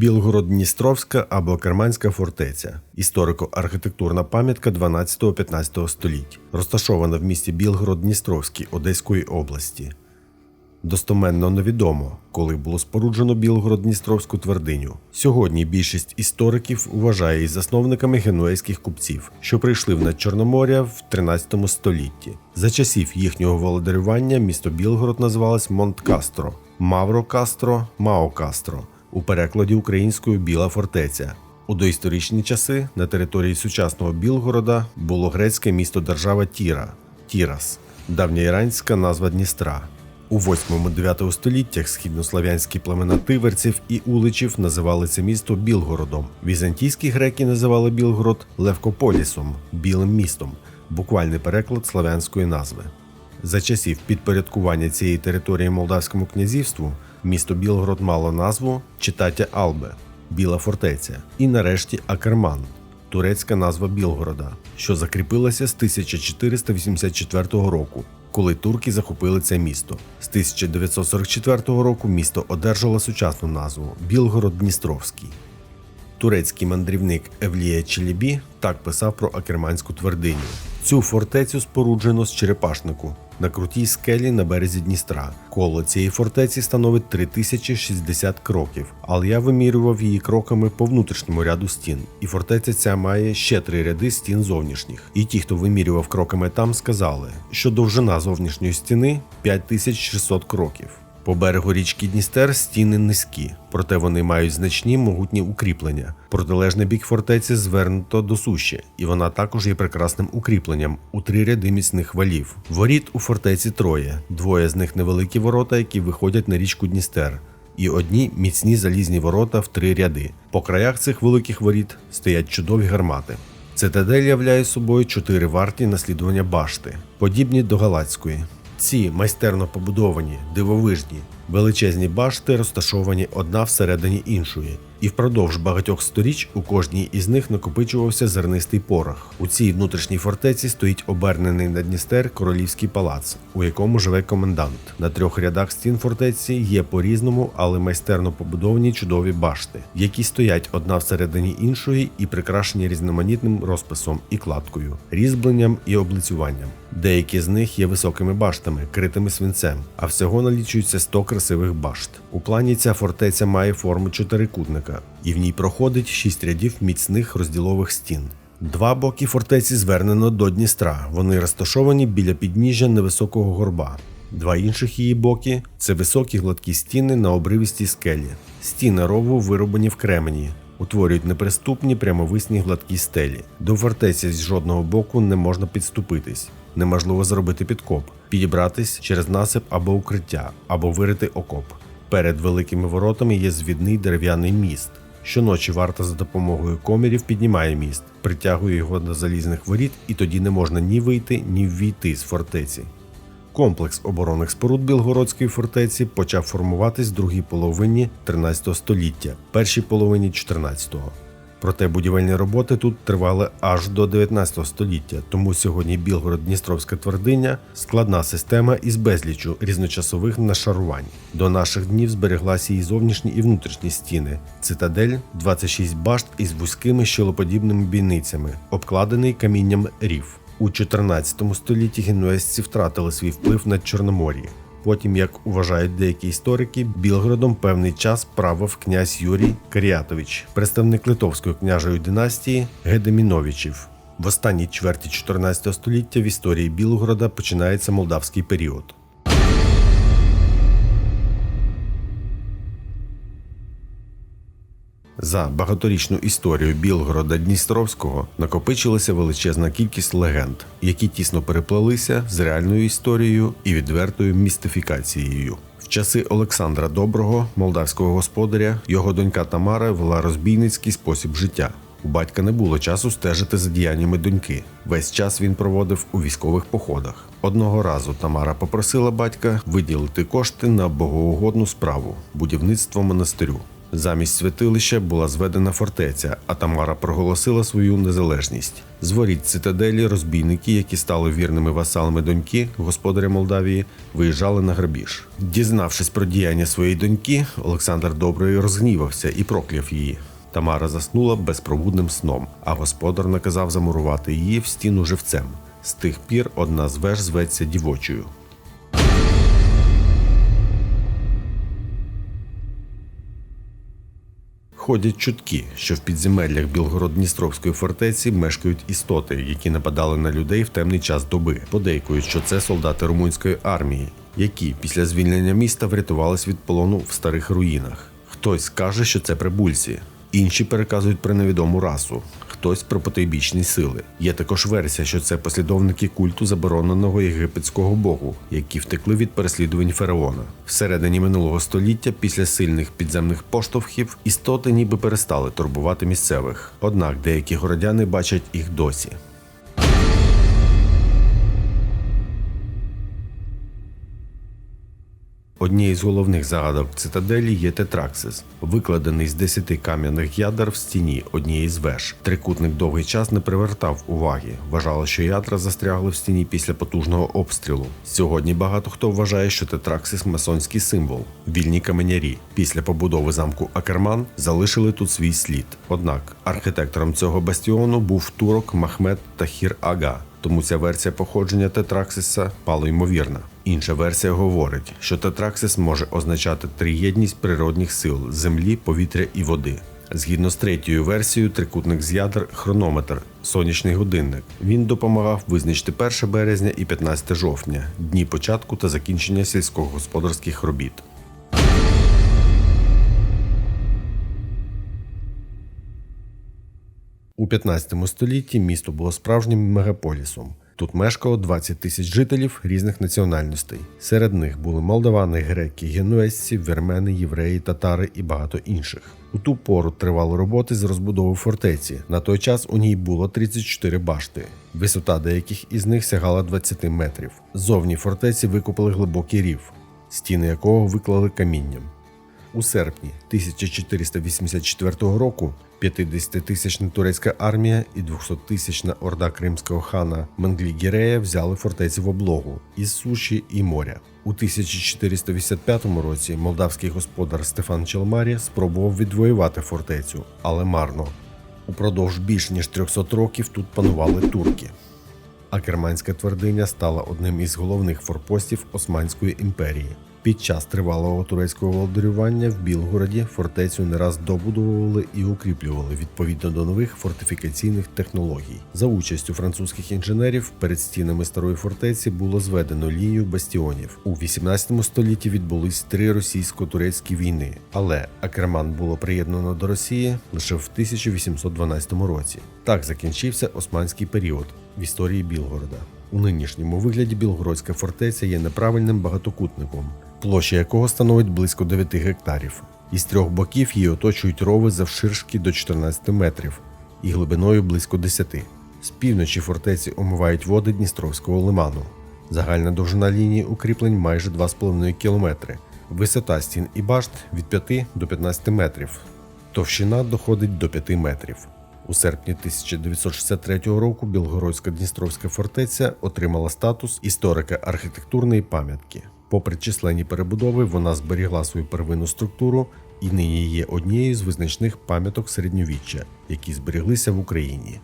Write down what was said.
Білгород-Дністровська або Керманська фортеця, історико-архітектурна пам'ятка 12-15 століть, розташована в місті Білгород-Дністровський Одеської області. Достоменно невідомо, коли було споруджено Білгород-Дністровську твердиню. Сьогодні більшість істориків вважає її засновниками генуейських купців, що прийшли в Надчорноморя в 13 столітті. За часів їхнього володарювання місто Білгород називалось Монт-Кастро, Мавро Кастро, Мао Кастро, у перекладі українською Біла фортеця. У доісторичні часи на території сучасного Білгорода було грецьке місто держава Тіра Тірас, давня іранська назва Дністра. У 8-9 століттях східнослов'янські племена тиверців і уличів називали це місто Білгородом. Візантійські греки називали Білгород Левкополісом білим містом, буквальний переклад славянської назви. За часів підпорядкування цієї території Молдавському князівству місто Білгород мало назву Читаття Албе Біла фортеця і нарешті Акерман турецька назва Білгорода, що закріпилася з 1484 року, коли турки захопили це місто. З 1944 року місто одержало сучасну назву Білгород-Дністровський. Турецький мандрівник Евлія Челібі так писав про Акерманську твердиню. Цю фортецю споруджено з черепашнику на крутій скелі на березі Дністра. Коло цієї фортеці становить 3060 кроків, але я вимірював її кроками по внутрішньому ряду стін. І фортеця ця має ще три ряди стін зовнішніх. І ті, хто вимірював кроками там, сказали, що довжина зовнішньої стіни 5600 кроків. По берегу річки Дністер стіни низькі, проте вони мають значні могутні укріплення. Протилежний бік фортеці звернуто до суші, і вона також є прекрасним укріпленням у три ряди міцних валів. Воріт у фортеці троє, двоє з них невеликі ворота, які виходять на річку Дністер, і одні міцні залізні ворота в три ряди. По краях цих великих воріт стоять чудові гармати. Цитадель являє собою чотири варті наслідування башти, подібні до Галацької. Ці майстерно побудовані, дивовижні, величезні башти розташовані одна всередині іншої, і впродовж багатьох сторіч у кожній із них накопичувався зернистий порох. У цій внутрішній фортеці стоїть обернений на Дністер королівський палац, у якому живе комендант. На трьох рядах стін фортеці є по-різному, але майстерно побудовані чудові башти, які стоять одна всередині іншої і прикрашені різноманітним розписом і кладкою, різьбленням і облицюванням. Деякі з них є високими баштами, критими свинцем, а всього налічується 100 красивих башт. У плані ця фортеця має форму чотирикутника, і в ній проходить шість рядів міцних розділових стін. Два боки фортеці звернено до Дністра. Вони розташовані біля підніжжя невисокого горба. Два інших її боки це високі гладкі стіни на обривістій скелі. Стіни рову вироблені в кремені, утворюють неприступні прямовисні гладкі стелі. До фортеці з жодного боку не можна підступитись. Неможливо зробити підкоп, підібратись через насип або укриття, або вирити окоп. Перед великими воротами є звідний дерев'яний міст. Щоночі варта за допомогою комірів піднімає міст, притягує його до залізних воріт, і тоді не можна ні вийти, ні ввійти з фортеці. Комплекс оборонних споруд Білгородської фортеці почав формуватись в другій половині 13 століття, першій половині 14-го. Проте будівельні роботи тут тривали аж до 19 століття, тому сьогодні Білгород-Дністровська твердиня складна система із безлічу різночасових нашарувань. До наших днів збереглася її зовнішні і внутрішні стіни. Цитадель 26 башт із вузькими щелоподібними бійницями, обкладений камінням рів. У 14 столітті генуезці втратили свій вплив на Чорномор'ї. Потім, як вважають деякі історики, Білгородом певний час правив князь Юрій Каріатович, представник литовської княжої династії Гедеміновичів. В останній чверті 14 століття в історії Білгорода починається молдавський період. За багаторічну історію Білгорода Дністровського накопичилася величезна кількість легенд, які тісно переплелися з реальною історією і відвертою містифікацією. В часи Олександра Доброго, молдавського господаря, його донька Тамара вела розбійницький спосіб життя. У батька не було часу стежити за діяннями доньки. Весь час він проводив у військових походах. Одного разу Тамара попросила батька виділити кошти на богоугодну справу будівництво монастирю. Замість святилища була зведена фортеця, а Тамара проголосила свою незалежність. З воріт цитаделі розбійники, які стали вірними васалами доньки, господаря Молдавії, виїжджали на грабіж. Дізнавшись про діяння своєї доньки, Олександр Добрий розгнівався і прокляв її. Тамара заснула безпробудним сном, а господар наказав замурувати її в стіну живцем. З тих пір одна з веж зветься дівочою. Ходять чутки, що в підземеллях Білгород-Дністровської фортеці мешкають істоти, які нападали на людей в темний час доби. Подейкують, що це солдати румунської армії, які після звільнення міста врятувались від полону в старих руїнах. Хтось каже, що це прибульці, інші переказують про невідому расу. Хтось про потойбічні сили. Є також версія, що це послідовники культу забороненого єгипетського богу, які втекли від переслідувань фараона. Всередині минулого століття, після сильних підземних поштовхів, істоти ніби перестали турбувати місцевих. Однак деякі городяни бачать їх досі. Однією з головних загадок цитаделі є тетраксис, викладений з 10 кам'яних ядер в стіні однієї з веж. Трикутник довгий час не привертав уваги. Вважало, що ядра застрягли в стіні після потужного обстрілу. Сьогодні багато хто вважає, що тетраксис масонський символ. Вільні каменярі після побудови замку Акерман залишили тут свій слід. Однак архітектором цього бастіону був турок Махмед Тахір Ага. Тому ця версія походження тетраксиса мало ймовірна. Інша версія говорить, що тетраксис може означати триєдність природних сил землі, повітря і води. Згідно з третьою версією, трикутник з ядер хронометр, сонячний годинник. Він допомагав визначити 1 березня і 15 жовтня, дні початку та закінчення сільськогосподарських робіт. У 15 столітті місто було справжнім мегаполісом. Тут мешкало 20 тисяч жителів різних національностей. Серед них були молдавани, греки, генуезці, вірмени, євреї, татари і багато інших. У ту пору тривали роботи з розбудови фортеці. На той час у ній було 34 башти. Висота деяких із них сягала 20 метрів. Зовні фортеці викопали глибокий рів, стіни якого виклали камінням. У серпні 1484 року 50-тисячна турецька армія і 200-тисячна орда кримського хана Менглі-Гірея взяли фортеці в облогу із суші і моря. У 1485 році молдавський господар Стефан Челмарі спробував відвоювати фортецю, але марно. Упродовж більш ніж 300 років тут панували турки. Акерманська твердиня стала одним із головних форпостів Османської імперії. Під час тривалого турецького володарювання в Білгороді фортецю не раз добудовували і укріплювали відповідно до нових фортифікаційних технологій. За участю французьких інженерів перед стінами старої фортеці було зведено лінію бастіонів. У 18 столітті відбулись три російсько-турецькі війни, але Акерман було приєднано до Росії лише в 1812 році. Так закінчився османський період в історії Білгорода. У нинішньому вигляді Білгородська фортеця є неправильним багатокутником, площа якого становить близько 9 гектарів. Із трьох боків її оточують рови завширшки до 14 метрів і глибиною близько 10. З півночі фортеці омивають води Дністровського лиману. Загальна довжина лінії укріплень майже 2,5 кілометри. Висота стін і башт від 5 до 15 метрів. Товщина доходить до 5 метрів. У серпні 1963 року Білгородська Дністровська фортеця отримала статус історико-архітектурної пам'ятки. Попри численні перебудови, вона зберігла свою первинну структуру і нині є однією з визначних пам'яток середньовіччя, які зберіглися в Україні.